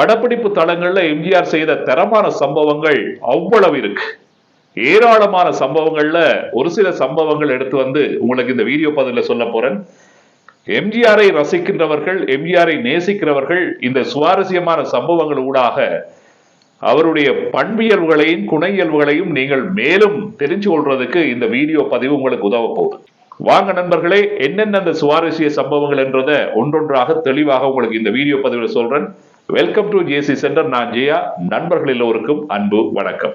படப்பிடிப்பு தளங்கள்ல எம்ஜிஆர் செய்த தரமான சம்பவங்கள் அவ்வளவு இருக்கு. ஏராளமான சம்பவங்கள்ல ஒரு சில சம்பவங்கள் எடுத்து வந்து உங்களுக்கு இந்த வீடியோ பதில சொல்ல போறேன். எம்ஜிஆரை ரசிக்கின்றவர்கள் எம்ஜிஆரை நேசிக்கிறவர்கள் இந்த சுவாரஸ்யமான சம்பவங்கள் ஊடாக அவருடைய பண்பியல்புகளையும் குணையியல்புகளையும் நீங்கள் மேலும் தெரிஞ்சு கொள்றதுக்கு இந்த வீடியோ பதிவு உங்களுக்கு உதவ போகுது. வாங்க நண்பர்களே என்னென்ன அந்த சுவாரஸ்ய சம்பவங்கள் என்றதை ஒன்றொன்றாக தெளிவாக உங்களுக்கு இந்த வீடியோ பதிவில் சொல்றேன். வெல்கம் டு ஜேசி சென்டர் நான் ஜெயா. நண்பர்கள் எல்லோருக்கும் அன்பு வணக்கம்.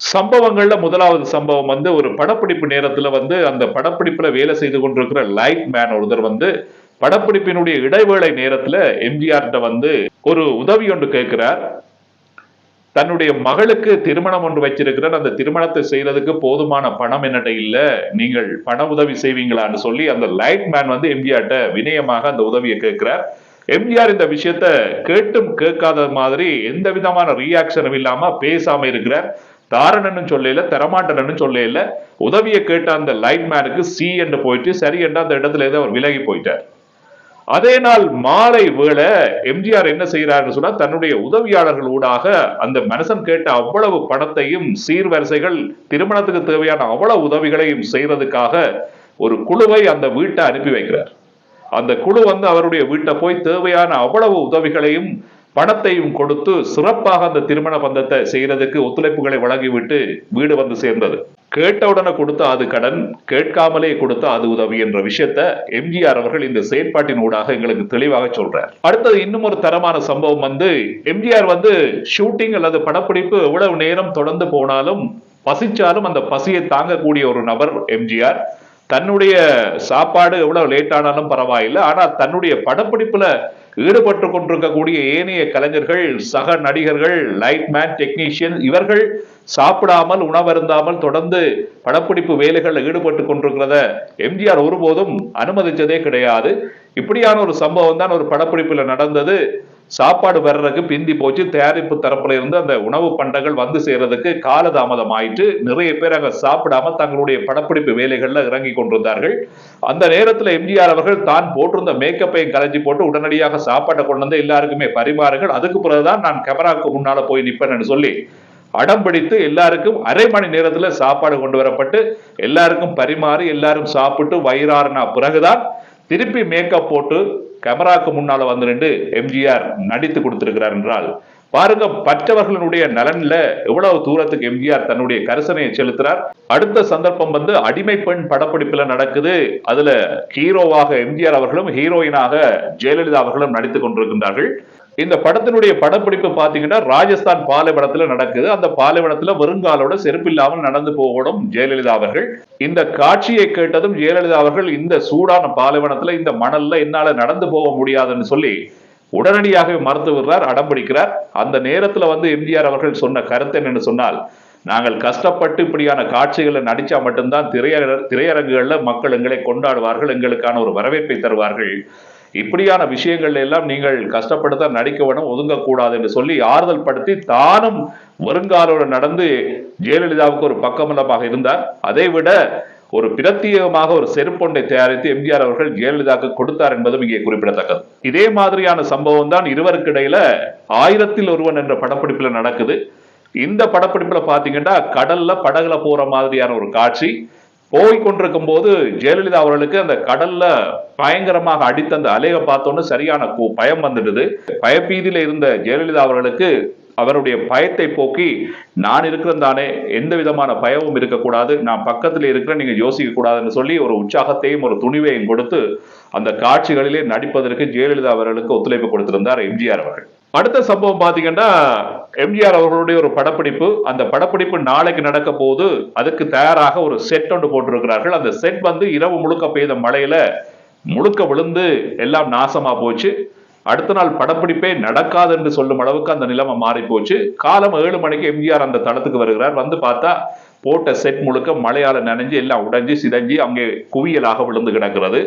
சம்பவங்கள்ல முதலாவது சம்பவம் வந்து ஒரு படப்பிடிப்பு நேரத்துல வந்து அந்த படப்பிடிப்புல வேலை செய்து கொண்டிருக்கிற லைட் மேன் ஒருத்தர் வந்து படப்பிடிப்பினுடைய இடைவேளை நேரத்துல எம்ஜிஆர்கிட்ட வந்து ஒரு உதவி ஒன்று கேட்கிறார். தன்னுடைய மகளுக்கு திருமணம் ஒன்று வச்சிருக்கிறேன் அந்த திருமணத்தை செய்யறதுக்கு போதுமான பணம் என்னட்ட இல்ல. நீங்கள் பண உதவி செய்வீங்களான்னு சொல்லி அந்த லைட் மேன் வந்து எம்ஜிஆர்ட்ட வினயமாக அந்த உதவியை கேட்கிறார். எம்ஜிஆர் இந்த விஷயத்த கேட்டும் கேட்காத மாதிரி எந்த விதமான ரியாக்ஷனும் இல்லாம பேசாம இருக்கிறார். தாரணன்னு சொல்லல தரமாட்டனன்னு சொல்லல. உதவியை கேட்ட அந்த லைட் மேனுக்கு சி என்று போயிட்டு சரி என்று அந்த இடத்துல ஏதோ அவர் விலகி போயிட்டார். அதே நாள் மாலை வேளை எம்ஜிஆர் என்ன செய்யறாருன்னு சொன்னா தன்னுடைய உதவியாளர்கள் ஊடாக அந்த மனுஷன் கேட்ட அவ்வளவு பணத்தையும் சீர்வரிசைகள் திருமணத்துக்கு தேவையான அவ்வளவு உதவிகளையும் செய்யறதுக்காக ஒரு குழுவை அந்த வீட்டை அனுப்பி வைக்கிறார். அந்த குழு வந்து அவருடைய வீட்டை போய் தேவையான அவ்வளவு உதவிகளையும் பணத்தையும் கொடுத்து சிறப்பாக அந்த திருமண பந்தத்தை செய்யறதுக்கு ஒத்துழைப்புகளை வழங்கிவிட்டு வீடு வந்து சேர்ந்தது. கேட்டவுடனே கொடுத்த அது கடன் கேட்காமலே கொடுத்த அது உதவி என்ற விஷயத்த எம்ஜிஆர் அவர்கள் இந்த செயற்பாட்டின் ஊடாக எங்களுக்கு தெளிவாக சொல்றார். அடுத்தது இன்னும் ஒரு தரமான சம்பவம் வந்து எம்ஜிஆர் வந்து ஷூட்டிங் அல்லது படப்பிடிப்பு எவ்வளவு நேரம் தொடர்ந்து போனாலும் பசிச்சாலும் அந்த பசியை தாங்கக்கூடிய ஒரு நபர் எம்ஜிஆர். தன்னுடைய சாப்பாடு எவ்வளவு லேட் ஆனாலும் பரவாயில்லை. ஆனால் தன்னுடைய படப்பிடிப்புல ஈடுபட்டு கொண்டிருக்கக்கூடிய ஏனைய கலைஞர்கள் சக நடிகர்கள் லைட்மேன் டெக்னீஷியன் இவர்கள் சாப்பிடாமல் உணவருந்தாமல் தொடர்ந்து படப்பிடிப்பு வேலைகளில் ஈடுபட்டு கொண்டிருக்கிறத எம்ஜிஆர் ஒருபோதும் அனுமதிச்சதே கிடையாது. இப்படியான ஒரு சம்பவம் தான் ஒரு படப்பிடிப்பில் நடந்தது. சாப்பாடு வர்றதுக்கு பிந்தி போச்சு தயாரிப்பு தரப்புல இருந்து அந்த உணவு பண்டங்கள் வந்து சேர்றதுக்கு காலதாமதம் ஆயிட்டு நிறைய பேர் அங்க சாப்பிடாம தங்களுடைய படப்பிடிப்பு வேலைகள்ல இறங்கி கொண்டிருந்தார்கள். அந்த நேரத்துல எம்ஜிஆர் அவர்கள் தான் போட்டிருந்த மேக்கப்பையும் கலைஞ்சி போட்டு உடனடியாக சாப்பாட்டை கொண்டு வந்து எல்லாருக்குமே பரிமாறுகள் அதுக்கு பிறகுதான் நான் கேமராவுக்கு முன்னால போய் நிப்பேன்னு சொல்லி அடம் பிடித்து எல்லாருக்கும் அரை மணி நேரத்துல சாப்பாடு கொண்டு வரப்பட்டு எல்லாருக்கும் பரிமாறி எல்லாரும் சாப்பிட்டு வயிறாறுனா பிறகுதான் திருப்பி மேக்கப் போட்டு கேமராக்கு முன்னால வந்து நின்று எம்ஜிஆர் நடித்து கொடுத்திருக்கிறார் என்றால் பாருங்க மற்றவர்களுடைய நலன்ல எவ்வளவு தூரத்துக்கு எம்ஜிஆர் தன்னுடைய கரிசனையை செலுத்துறார். அடுத்த சந்தர்ப்பம் வந்து அடிமை பெண் படப்பிடிப்புல நடக்குது. அதுல ஹீரோவாக எம்ஜிஆர் அவர்களும் ஹீரோயினாக ஜெயலலிதா அவர்களும் நடித்துக் கொண்டிருக்கின்றார்கள். இந்த படத்தினுடைய படப்பிடிப்பு பார்த்தீங்கன்னா ராஜஸ்தான் பாலைவனத்தில் நடக்குது. அந்த பாலைவனத்தில் வருங்காலோட செருப்பு இல்லாமல் நடந்து போகணும் ஜெயலலிதா அவர்கள். இந்த காட்சியை கேட்டதும் ஜெயலலிதா அவர்கள் இந்த சூடான பாலைவனத்தில் இந்த மணல்ல என்னால நடந்து போக முடியாதுன்னு சொல்லி உடனடியாக மறுத்து விடுறார் அடம்பிடிக்கிறார் அந்த நேரத்துல வந்து எம்ஜிஆர் அவர்கள் சொன்ன கருத்து என்னன்னு சொன்னால் நாங்கள் கஷ்டப்பட்டு இப்படியான காட்சிகளை நடிச்சா மட்டும்தான் திரையர திரையரங்குகளில் மக்கள் எங்களை கொண்டாடுவார்கள் எங்களுக்கான ஒரு வரவேற்பை தருவார்கள். இப்படியான விஷயங்கள் எல்லாம் நீங்கள் கஷ்டப்படுத்த நடிக்க வேணும் ஒதுங்கக்கூடாது என்று சொல்லி ஆறுதல் படுத்தி தானும் வருங்காலோடு நடந்து ஜெயலலிதாவுக்கு ஒரு பக்கமலமாக இருந்தார். அதை விட ஒரு பிரத்யேகமாக ஒரு செருப்பொண்டை தயாரித்து எம்ஜிஆர் அவர்கள் ஜெயலலிதாவுக்கு கொடுத்தார் என்பதும் இங்கே குறிப்பிடத்தக்கது. இதே மாதிரியான சம்பவம் தான் இருவருக்கு இடையில ஆயிரத்தில் ஒருவன் என்ற படப்பிடிப்புல நடக்குது. இந்த படப்பிடிப்புல பாத்தீங்கன்னா கடல்ல படகுல போற மாதிரியான ஒரு காட்சி. போய் கொண்டிருக்கும் போது ஜெயலலிதா அவர்களுக்கு அந்த கடல்ல பயங்கரமாக அடித்த அந்த அலையை பார்த்தோன்னு சரியான கு- பயம் வந்துடுது. பயப்பீதியில இருந்த ஜெயலலிதா அவர்களுக்கு அவருடைய பயத்தை போக்கி நான் இருக்கிறேன் தானே எந்த விதமான பயமும் இருக்கக்கூடாது நான் பக்கத்தில் இருக்கிறேன் நீங்கள் யோசிக்க கூடாதுன்னு சொல்லி ஒரு உற்சாகத்தையும் ஒரு துணிவையும் கொடுத்து அந்த காட்சிகளிலே நடிப்பதற்கு ஜெயலலிதா அவர்களுக்கு ஒத்துழைப்பு கொடுத்திருந்தார் எம்ஜிஆர் அவர்கள். அடுத்த சம்பவம் பார்த்தீங்கன்னா எம்ஜிஆர் அவர்களுடைய ஒரு படப்பிடிப்பு. அந்த படப்பிடிப்பு நாளைக்கு நடக்க போது அதுக்கு தயாராக ஒரு செட் ஒன்று போட்டிருக்கிறார்கள். அந்த செட் வந்து இரவு முழுக்க பெய்த மழையில முழுக்க விழுந்து எல்லாம் நாசமா போச்சு. அடுத்த நாள் படப்பிடிப்பே நடக்காது என்று சொல்லும் அளவுக்கு அந்த நிலைமை மாறி போச்சு காலம் ஏழு மணிக்கு எம்ஜிஆர் அந்த தளத்துக்கு வருகிறார். வந்து பார்த்தா போட்ட செட் முழுக்க மழையால நனைஞ்சு எல்லாம் உடைஞ்சு சிதஞ்சு அங்கே குவியலாக விழுந்து கிடக்கிறது.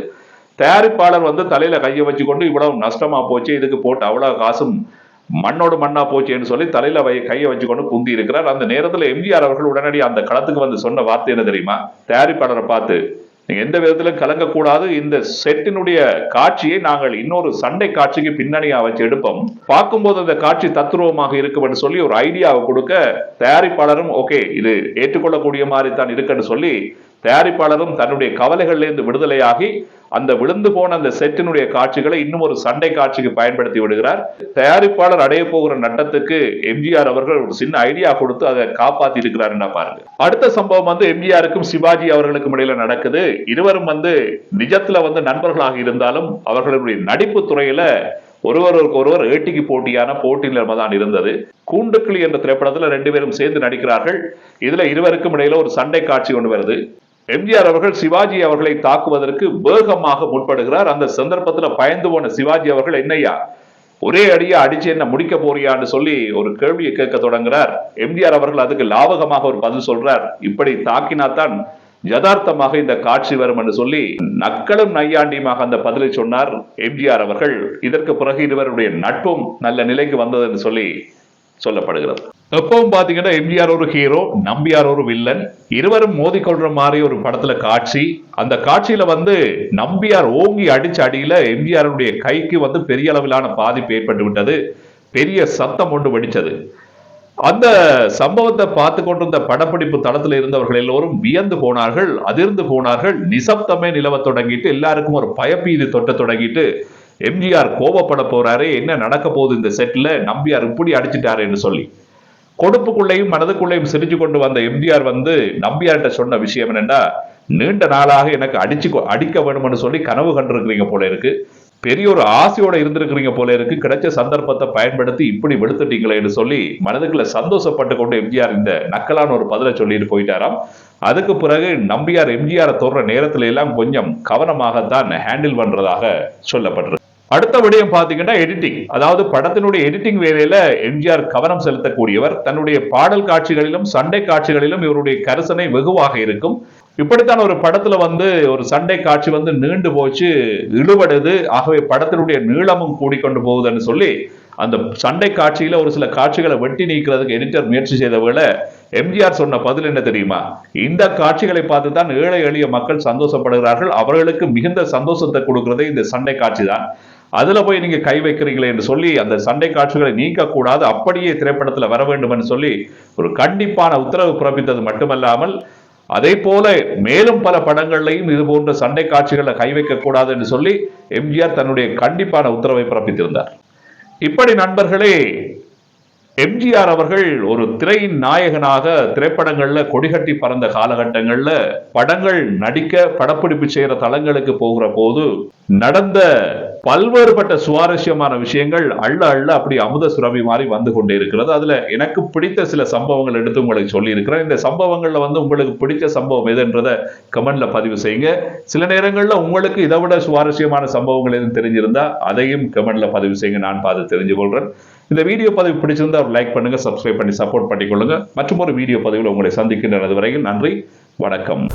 தயாரிப்பாளர் வந்து தலையில கையை வச்சுக்கொண்டு இவ்வளவு நஷ்டமா போச்சு இதுக்கு போட்டு அவ்வளவு காசும் மண்ணோடு மண்ணா போச்சேன்னு சொல்லி தலையில வை கையை வச்சுக்கொண்டு குந்தி இருக்கிறார். அந்த நேரத்துல எம்ஜிஆர் அவர்கள் உடனடி அந்த களத்துக்கு வந்து சொன்ன வார்த்தை என்ன தெரியுமா? தயாரிப்பாளரை பார்த்து நீங்கள் எந்த விதத்திலும் கலங்கக்கூடாது. இந்த செட்டினுடைய காட்சியை நாங்கள் இன்னொரு சண்டை காட்சிக்கு பின்னணியா வச்சு எடுப்போம். பார்க்கும்போது அந்த காட்சி தத்துருவமாக இருக்கும் என்று சொல்லி ஒரு ஐடியாவை கொடுக்க தயாரிப்பாளரும் ஓகே இது ஏற்றுக்கொள்ளக்கூடிய மாதிரி தான் இருக்குன்னு சொல்லி தயாரிப்பாளரும் தன்னுடைய கவலைகளிலிருந்து விடுதலையாகி அந்த விழுந்து போன அந்த செட்டினுடைய காட்சிகளை இன்னும் ஒரு சண்டை காட்சிக்கு பயன்படுத்தி விடுகிறார். தயாரிப்பாளர் அடைய போகிற நட்டத்துக்கு எம்ஜிஆர் அவர்கள் ஒரு சின்ன ஐடியா கொடுத்து அதை காப்பாத்தி இருக்கிறாருன்னா பாருங்க. அடுத்த சம்பவம் வந்து எம்ஜிஆருக்கும் சிவாஜி அவர்களுக்கும் இடையில நடக்குது. இருவரும் வந்து நிஜத்துல வந்து நண்பர்களாக இருந்தாலும் அவர்களுடைய நடிப்பு துறையில ஒருவருக்கு ஒருவர் ஏட்டிக்கு போட்டியான போட்டி நிலைமை தான் இருந்தது. கூண்டுக்கிளி என்ற திரைப்படத்துல ரெண்டு பேரும் சேர்ந்து நடிக்கிறார்கள். இதுல இருவருக்கும் இடையில ஒரு சண்டை காட்சி ஒன்று வருது. எம்ஜிஆர் அவர்கள் சிவாஜி அவர்களை தாக்குவதற்கு வேகமாக முற்படுகிறார். அந்த சந்தர்ப்பத்தில் பயந்து போன சிவாஜி அவர்கள் என்னையா ஒரே அடியா அடிச்சு என்ன முடிக்க போறியான்னு சொல்லி ஒரு கேள்வியை கேட்க தொடங்குறார். எம்ஜிஆர் அவர்கள் அதுக்கு லாபகமாக ஒரு பதில் சொல்றார். இப்படி தாக்கினாத்தான் யதார்த்தமாக இந்த காட்சி வரும் என்று சொல்லி நக்களும் நையாண்டியுமாக அந்த பதிலை சொன்னார் எம்ஜிஆர் அவர்கள். இதற்கு பிறகு இருவருடைய நட்பும் நல்ல நிலைக்கு வந்தது என்று சொல்லி சொல்லப்படுகிறது. எப்பவும் பார்த்தீங்கன்னா எம்ஜிஆர் ஒரு ஹீரோ நம்பியார் ஒரு வில்லன் இருவரும் மோதிக்கொள்ற மாதிரி ஒரு படத்துல காட்சி. அந்த காட்சியில வந்து நம்பியார் ஓங்கி அடிச்ச அடியில எம்ஜிஆருடைய கைக்கு வந்து பெரிய அளவிலான பாதிப்பு ஏற்பட்டு விட்டது. பெரிய சத்தம் ஒன்று வெடிச்சது அந்த சம்பவத்தை பார்த்து கொண்டிருந்த படப்பிடிப்பு தளத்தில் இருந்தவர்கள் எல்லோரும் வியந்து போனார்கள் அதிர்ந்து போனார்கள். நிசப்தமே நிலவ தொடங்கிட்டு எல்லாருக்கும் ஒரு பயப்பீது தொட்ட தொடங்கிட்டு எம்ஜிஆர் கோபப்பட போறாரு என்ன நடக்க போகுது இந்த செட்ல நம்பியார் இப்படி அடிச்சிட்டாரு என்று சொல்லி. கொடுப்புக்குள்ளேயும் மனதுக்குள்ளேயும் சிரிச்சு கொண்டு வந்த எம்ஜிஆர் வந்து நம்பியார்கிட்ட சொன்ன விஷயம் என்னன்னா நீண்ட நாளாக எனக்கு அடிச்சு அடிக்க வேணும்னு சொல்லி கனவு கண்டிருக்கிறீங்க போல இருக்கு. பெரிய ஒரு ஆசையோட இருந்திருக்கிறீங்க போல இருக்கு. கிடைச்ச சந்தர்ப்பத்தை பயன்படுத்தி இப்படி வெளுத்துட்டீங்களேன்னு சொல்லி மனதுக்குள்ள சந்தோஷப்பட்டு கொண்டு எம்ஜிஆர் இந்த நக்கலான ஒரு பதிலை சொல்லிட்டு போயிட்டாராம். அதுக்கு பிறகு நம்பியார் எம்ஜிஆரை தொடுற நேரத்துல எல்லாம் கொஞ்சம் கவனமாகத்தான் ஹேண்டில் பண்றதாக சொல்லப்படுறது அடுத்த விடயம் பாத்தீங்கன்னா எடிட்டிங் அதாவது படத்தினுடைய எடிட்டிங் வேலையில எம்ஜிஆர் கவனம் செலுத்தக்கூடியவர். தன்னுடைய பாடல் காட்சிகளிலும் சண்டை காட்சிகளிலும் இவருடைய கரிசனை வெகுவாக இருக்கும். இப்படித்தான் ஒரு படத்துல வந்து ஒரு சண்டை காட்சி வந்து நீண்டு போச்சு இழுபடுது. ஆகவே படத்தினுடைய நீளமும் கூடிக்கொண்டு போகுதுன்னு சொல்லி அந்த சண்டை காட்சியில ஒரு சில காட்சிகளை வெட்டி நீக்கிறதுக்கு எடிட்டர் முயற்சி செய்த வேலை எம்ஜிஆர் சொன்ன பதில் என்ன தெரியுமா? இந்த காட்சிகளை பார்த்து தான் ஏழை எளிய மக்கள் சந்தோஷப்படுகிறார்கள். அவர்களுக்கு மிகுந்த சந்தோஷத்தை கொடுக்கிறதே இந்த சண்டை காட்சி தான். அதுல போய் நீங்க கை வைக்கிறீங்களே என்று சொல்லி அந்த சண்டை காட்சிகளை நீக்கக்கூடாது. அப்படியே திரைப்படத்துல வர வேண்டும் என்று சொல்லி ஒரு கண்டிப்பான உத்தரவு பிறப்பித்தது மட்டுமல்லாமல் அதே போல மேலும் பல படங்கள்லையும் இது போன்ற சண்டை காட்சிகளை கை வைக்கக்கூடாது என்று சொல்லி எம்ஜிஆர் தன்னுடைய கண்டிப்பான உத்தரவை பிறப்பித்திருந்தார். இப்படி நண்பர்களே எம்ஜிஆர் அவர்கள் ஒரு திரையின் நாயகனாக திரைப்படங்கள்ல கொடிகட்டி பறந்த காலகட்டங்கள்ல படங்கள் நடிக்க படப்பிடிப்பு செய்யற தளங்களுக்கு போகிற போது நடந்த பல்வேறுபட்ட சுவாரஸ்யமான விஷயங்கள் அள்ள அள்ள அப்படி அமுத சுரபி மாதிரி வந்து கொண்டே இருக்கிறது. அதுல எனக்கு பிடித்த சில சம்பவங்கள் எடுத்து உங்களுக்கு சொல்லி இருக்கிறேன் இந்த சம்பவங்கள்ல வந்து உங்களுக்கு பிடிச்ச சம்பவம் எதுன்றத கமெண்ட்ல பதிவு செய்யுங்க. சில நேரங்கள்ல உங்களுக்கு இதை விட சுவாரஸ்யமான சம்பவங்கள் எதுவும் தெரிஞ்சிருந்தா அதையும் கமெண்ட்ல பதிவு செய்யுங்க. நான் பார்த்து தெரிஞ்சு கொள்றேன் இந்த வீடியோ பதிவு பிடிச்சிருந்தா லைக் பண்ணுங்க சப்ஸ்கிரைப் பண்ணி சப்போர்ட் பண்ணிக்கொள்ளுங்க. மற்றும் ஒரு வீடியோ பதிவில் உங்களை சந்திக்கின்ற வரையில் நன்றி வணக்கம்.